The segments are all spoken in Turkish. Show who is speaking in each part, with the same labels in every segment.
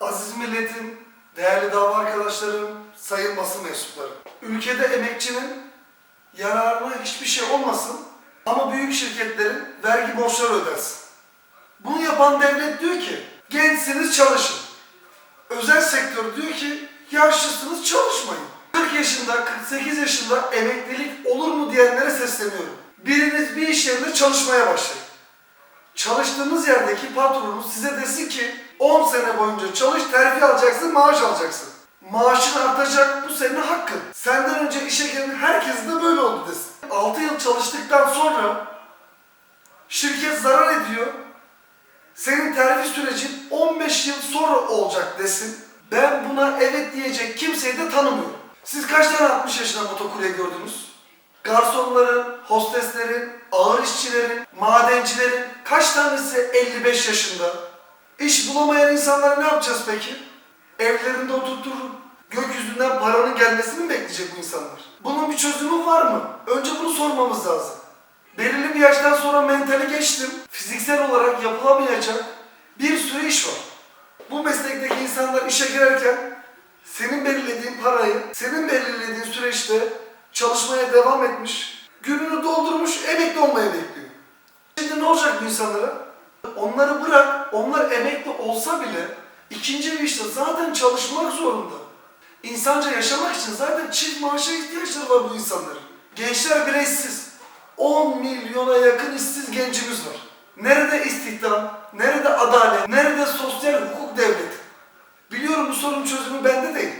Speaker 1: Aziz milletim, değerli dava arkadaşlarım, sayın basın mensupları. Ülkede emekçinin yararına hiçbir şey olmasın ama büyük şirketlerin vergi borçları ödersin. Bunu yapan devlet diyor ki gençsiniz çalışın. Özel sektör diyor ki yaşlısınız çalışmayın. 40 yaşında, 48 yaşında emeklilik olur mu diyenlere sesleniyorum. Biriniz bir iş yerinde çalışmaya başlayın. Çalıştığınız yerdeki patronunuz size desin ki 10 sene boyunca çalış, terfi alacaksın, maaş alacaksın. Maaşın artacak, bu senin hakkın. Senden önce işe giren herkesin de böyle oldu desin. 6 yıl çalıştıktan sonra şirket zarar ediyor. Senin terfi sürecin 15 yıl sonra olacak desin. Ben buna evet diyecek kimseyi de tanımıyorum. Siz kaç tane 60 yaşında motokurye gördünüz? Garsonların, hosteslerin, ağır işçilerin, madencilerin kaç tanesi 55 yaşında? İş bulamayan insanlara ne yapacağız peki? Evlerinde oturturum. Gökyüzünden paranın gelmesini mi bekleyecek bu insanlar? Bunun bir çözümü var mı? Önce bunu sormamız lazım. Belirli bir yaştan sonra mentali geçtim. Fiziksel olarak yapılamayacak bir sürü iş var. Bu meslekteki insanlar işe girerken senin belirlediğin parayı, senin belirlediğin süreçte çalışmaya devam etmiş, gününü doldurmuş, emekli olmayı bekliyor. Şimdi ne olacak bu insanlara? Onları bırak, onlar emekli olsa bile ikinci bir işte zaten çalışmak zorunda. İnsanca yaşamak için zaten çift maaşa ihtiyaçları var bu insanların. Gençler bile işsiz. 10 milyona yakın işsiz gencimiz var. Nerede istihdam, nerede adalet, nerede sosyal hukuk devleti? Biliyorum bu sorunun çözümü bende değil.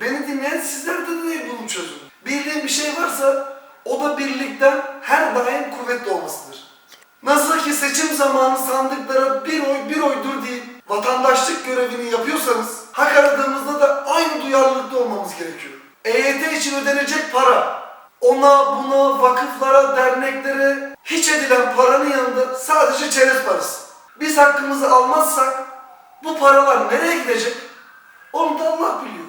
Speaker 1: Beni dinleyen sizlerde de değil bunun çözümü. Bildiğim bir şey varsa o da birlikten her daim kuvvetli olmasıdır. Nasıl ki seçim zamanı sandıklara bir oy bir oydur deyip vatandaşlık görevini yapıyorsanız hak aradığımızda da aynı duyarlılıkta olmamız gerekiyor. EYT için ödenecek para, ona buna vakıflara, derneklere hiç edilen paranın yanında sadece çerez parası. Biz hakkımızı almazsak bu paralar nereye gidecek? Onu da Allah biliyor.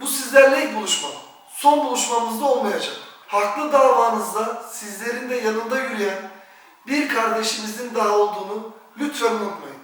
Speaker 1: Bu sizlerle ilk buluşma. Son buluşmamızda olmayacak. Haklı davanızda sizlerin de yanında yürüyen bir kardeşimizin daha olduğunu lütfen unutmayın.